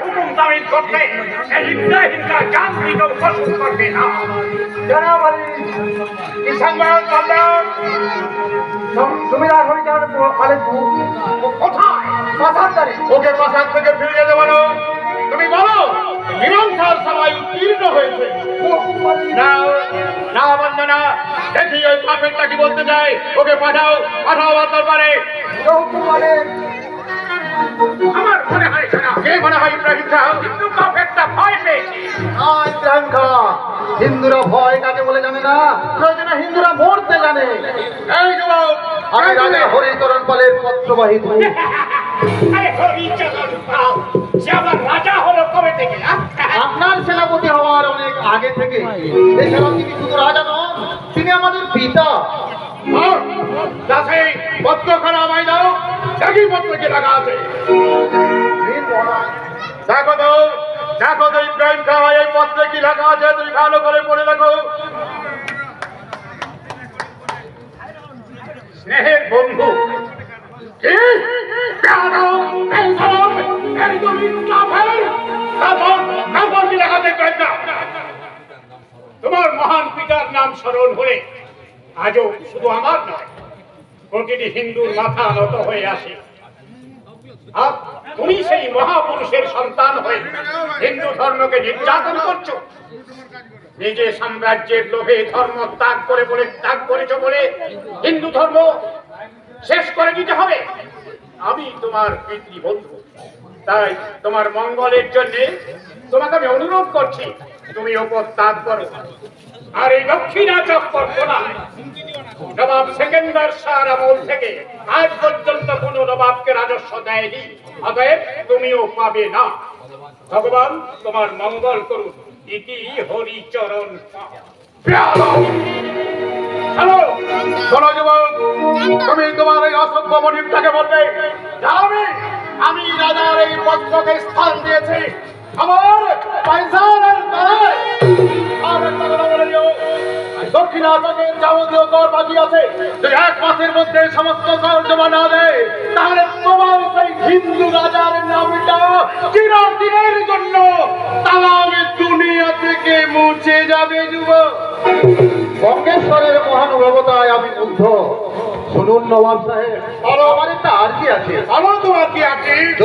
হুকুম তামিল করতে এই ইব্রাহিমরা যান্ত্রিক পছন্দ করবে না। কোথায়? পাশাদারে ওকে পাশার থেকে ফিরিয়ে দেবো না। তুমি বলো মীমাংসার সবাই উত্তীর্ণ হয়েছে। না না বন্দনা। দেখি ওই পাপেরটা কি বলতে চাই ওকে পাঠাও পাঠাও আমার দরবারে। আমার মনে হয় কে মনে হয় ইব্রাহিম ভয় পেয়েছে। হিন্দুরা ভয় কাকে বলে জানে না? প্রয়োজনে হিন্দুরা মরতে জানে। এই যুবক আমি রাজা হরিচরণ পালের পত্রবাহী দূত। হ্যাঁ? আপনার সেনাপতি হওয়ার অনেক আগে থেকে। এছাড়াও তিনি শুধু রাজা নন তিনি আমাদের পিতা। দাসে পত্রখানা আমায় দাও দেখি পত্র কি লাগা আছে দেখো তো দেখো তো ইব্রাহিম খাওয়া এই পত্রে কি লেখা আছে তুমি ভালো করে পড়ে দেখো। স্নেহের বন্ধু। কি? লেখা? তোমার মহান পিতার নাম স্মরণ হলে আজও শুধু আমার নয় প্রতিটি হিন্দুর মাথা নত হয়ে আসে। তুমি সেই মহাপুরুষের সন্তান হয়ে হিন্দু ধর্মকে নির্যাতন করছ। নিজে সাম্রাজ্যের লোভে ধর্ম ত্যাগ করে বলে, ত্যাগ করেছ বলে হিন্দু ধর্ম শেষ করে দিতে হবে। আমি তোমার পিতৃবন্ধু। তাই তোমার মঙ্গলের জন্য তোমাকে আমি অনুরোধ করছি, তুমি ওপর ত্যাগ করো। আর এই দক্ষিণা চক্কর নবাব সেকেন্দার শাহর আমল থেকে আজ পর্যন্ত কোন নবাবকে রাজস্ব দেয়নি। অতএব তুমিও পাবে না। ভগবান, তোমার মঙ্গল করুন। ইতি হরিচরণ। তুমি তোমার এই অসভ্য মনিবটাকে বলবে আমি রাজার এই পত্রকে স্থান দিয়েছি। আমার দক্ষিণাচকের যাবতীয় কর বাকি আছে। যদি এক মাসের মধ্যে সমস্ত কর জমা না দেয় তাহলে তোমার সেই হিন্দু রাজার নামটা চিরদিনের জন্য তামামে দুনিয়া থেকে মুছে যাবে যুবক। বঙ্গেশ্বরের মহানুভবতায় আমি মুগ্ধ। শুনুন নবাব সাহেব। আমার একটা আর্জি আছে। ভালো তোমার কি আছে?